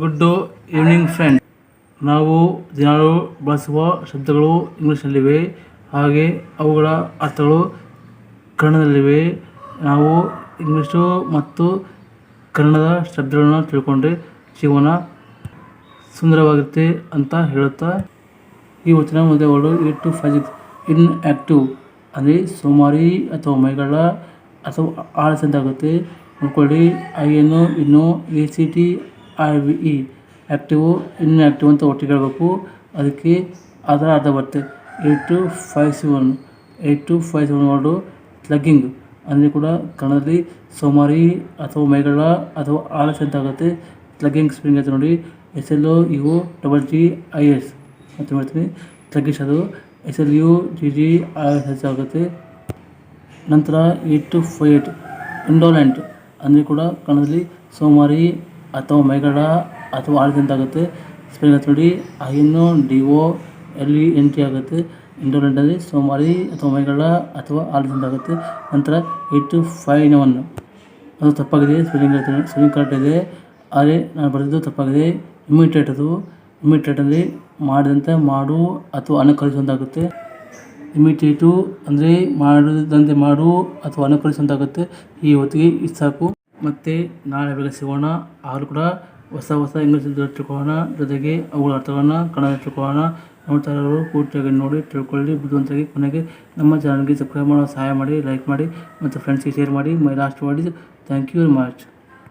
Good evening friend ನಾವು ದಿನಾಲು ಬಳಸುವ ಶಬ್ದಗಳು ಇಂಗ್ಲೀಷ್ನಲ್ಲಿವೆ. ಹಾಗೆ ಅವುಗಳ ಅರ್ಥಗಳು ಕನ್ನಡದಲ್ಲಿವೆ. ನಾವು ಇಂಗ್ಲೀಷು ಮತ್ತು ಕನ್ನಡದ ಶಬ್ದಗಳನ್ನು ತಿಳ್ಕೊಂಡ್ರೆ ಜೀವನ ಸುಂದರವಾಗಿರುತ್ತೆ ಅಂತ ಹೇಳುತ್ತಾ? ಈ eight two five six inactive ಅಂದರೆ ಸೋಮಾರಿ ಅಥವಾ ಮೈಗಳ ಅಥವಾ ಆಲಸ್ಯದ್ದಾಗುತ್ತೆ ನೋಡ್ಕೊಳ್ಳಿ. ಐ ಎನ್ನು ಇನ್ನು A C T I V E active inactive ಅಂತ ಒಟ್ಟಿಗೆ ಹೇಳಬೇಕು. ಅದಕ್ಕೆ ಅದರ ಅರ್ಥ ಬರುತ್ತೆ. Eight two five seven eight two five seven word slugging ಅಂದರೆ ಕೂಡ ಕನ್ನಡದಲ್ಲಿ ಸೋಮಾರಿ ಅಥವಾ ಮೈಗಳ ಅಥವಾ ಆಲಸ್ ಅಂತ ಆಗುತ್ತೆ. ಸ್ಲಗ್ಗಿಂಗ್ ಸ್ಪ್ರಿಂಗ್ ಅಂತ ನೋಡಿ. S L O U double G I S ಅಂತ ಮಾಡ್ತೀನಿ? ಸ್ಲಗ್ಗಿಶ್ ಅದು S L U G G I S S ಆಗುತ್ತೆ. ನಂತರ eight two five eight indolent ಅಂದರೆ ಕೂಡ ಕನ್ನಡದಲ್ಲಿ ಸೋಮಾರಿ ಅಥವಾ ಮೈಗಡ ಅಥವಾ ಆಳದಿಂದ ಆಗುತ್ತೆ ಸ್ಪೆಲ್ಲಿಂಗ್ ಅಂತ ನೋಡಿ I N D O, L E N T ಆಗುತ್ತೆ. ಇಂಡೋಲೆಂಟ್ ಅಂದರೆ ಸೋಮಾರಿ ಅಥವಾ ಮೈಗಡ ಅಥವಾ ಆಳದಿಂದ ಆಗುತ್ತೆ ನಂತರ ಏಟ್ ಟು ಫೈವ್ ಒನ್. ಅದು ತಪ್ಪಾಗಿದೆ. ಸ್ಪೆಲ್ಲಿಂಗ್ ಹೇಳ್ತೀನಿ. ಸ್ಪೆಲ್ಲಿಂಗ್ ಕರೆಕ್ಟ್ ಇದೆ. ಆದರೆ ನಾನು ಬರೆದಿದ್ದು ತಪ್ಪಾಗಿದೆ. ಇಮಿಟೇಟ್ ಅದು. ಇಮಿಟೇಟ್ ಅಂದರೆ ಮಾಡಿದಂತೆ ಮಾಡು ಅಥವಾ ಅನುಕರಿಸುವಂತಾಗುತ್ತೆ ಇಮಿಟೇಟು ಅಂದರೆ ಮಾಡಿದಂತೆ ಮಾಡು ಅಥವಾ ಅನುಕರಿಸುವಂತಾಗುತ್ತೆ ಈ ಹೊತ್ತಿಗೆ ಇಷ್ಟು ಸಾಕು. ಮತ್ತು ನಾಳೆ ಬೇಗ ಸಿಗೋಣ ಆಗಲೂ ಕೂಡ ಹೊಸ ಹೊಸ ಇಂಗ್ಲೀಷ್ ತಿಳ್ಕೊಳ್ಳೋಣ ಜೊತೆಗೆ ಅವುಗಳ ಅರ್ಥಗಳನ್ನು ಕನ್ನಡ ತಿಳ್ಕೊಳ್ಳೋಣ ನಮ್ಮ ಇರೋರು ಪೂರ್ತಿಯಾಗಿ ನೋಡಿ, ತಿಳ್ಕೊಳ್ಳಿ ಬುದ್ಧಿವಂತಾಗಿ ಕೊನೆಗೆ ನಮ್ಮ ಚಾನಲ್ಗೆ ಸಬ್ಸ್ಕ್ರೈಬ್ ಮಾಡೋ ಸಹಾಯ ಮಾಡಿ ಲೈಕ್ ಮಾಡಿ, ಮತ್ತು ಫ್ರೆಂಡ್ಸ್ಗೆ ಶೇರ್ ಮಾಡಿ. ಮೈ ಲಾಸ್ಟ್ ಮಾಡಿ ಥ್ಯಾಂಕ್ ಯು ವೆರಿ ಮಚ್